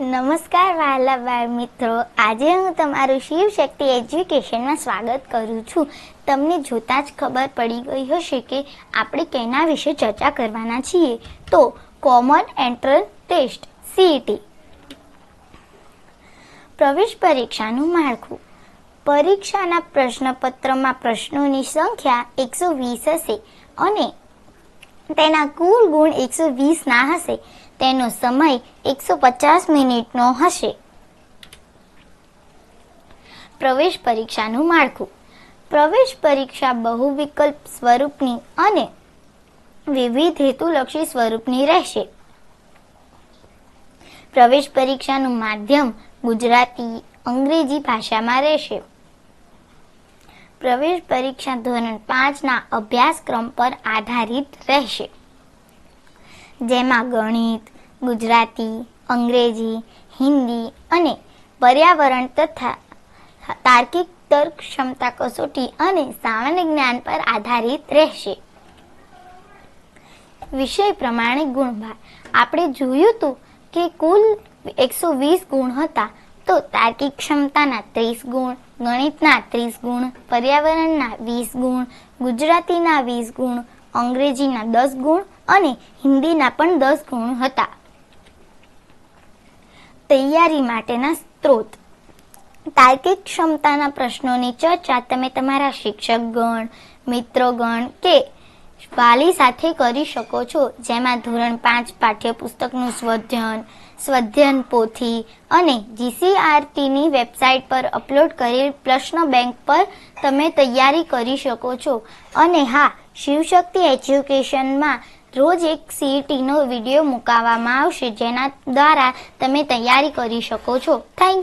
નમસ્કાર વહાલા બાળ મિત્રો. આજે હું તમારું શિવ શક્તિ એજ્યુકેશનમાં સ્વાગત કરું છું. તમને જોતાં જ ખબર પડી ગઈ હશે કે આપણે કેના વિશે ચર્ચા કરવાના છીએ. તો કોમન એન્ટ્રન્સ ટેસ્ટ સીઈટી પ્રવેશ પરીક્ષાનું માળખું. પરીક્ષાના પ્રશ્નપત્રમાં પ્રશ્નોની સંખ્યા એકસો વીસ હશે અને તેના કુલ ગુણ એકસો વીસના હશે. તેનો સમય એકસો પચાસ મિનિટનો હશે. પ્રવેશ પરીક્ષાનું માળખું. પ્રવેશ પરીક્ષા બહુવિકલ્પ સ્વરૂપની અને વિવિધ હેતુલક્ષી સ્વરૂપની રહેશે. પ્રવેશ પરીક્ષાનું માધ્યમ ગુજરાતી અંગ્રેજી ભાષામાં રહેશે. પ્રવેશ પરીક્ષા ધોરણ પાંચના અભ્યાસક્રમ પર આધારિત રહેશે. જેમાં ગણિત, ગુજરાતી, અંગ્રેજી, હિન્દી અને પર્યાવરણ તથા તાર્કિક તર્ક ક્ષમતા કસોટી અને સામાન્ય જ્ઞાન પર આધારિત રહેશે. વિષય પ્રમાણે ગુણભાર. આપણે જોયું હતું કે કુલ એકસો વીસ ગુણ હતા. તો તાર્કિક ક્ષમતાના ત્રીસ ગુણ, ગણિતના ત્રીસ ગુણ, પર્યાવરણના વીસ ગુણ, ગુજરાતીના વીસ ગુણ, અંગ્રેજીના દસ ગુણ અને હિન્દીના પણ દસ ગુણ હતા. તૈયારી માટેના સ્ત્રોત. તાર્કિક ક્ષમતાના પ્રશ્નોની ચર્ચા તમે તમારા શિક્ષકગણ, મિત્રોગણ કે વાલી સાથે કરી શકો છો, જેમાં ધોરણ પાંચ પાઠ્યપુસ્તકનું સ્વધ્યન સ્વધ્યન પોથી અને જીસીઆરટીની વેબસાઇટ પર અપલોડ કરેલ પ્રશ્ન બેંક પર તમે તૈયારી કરી શકો છો. અને હા, શિવશક્તિ એજ્યુકેશનમાં રોજ એક સીઈટીનો વીડિયો મુકાવવામાં આવશે, જેના દ્વારા તમે તૈયારી કરી શકો છો. થેન્ક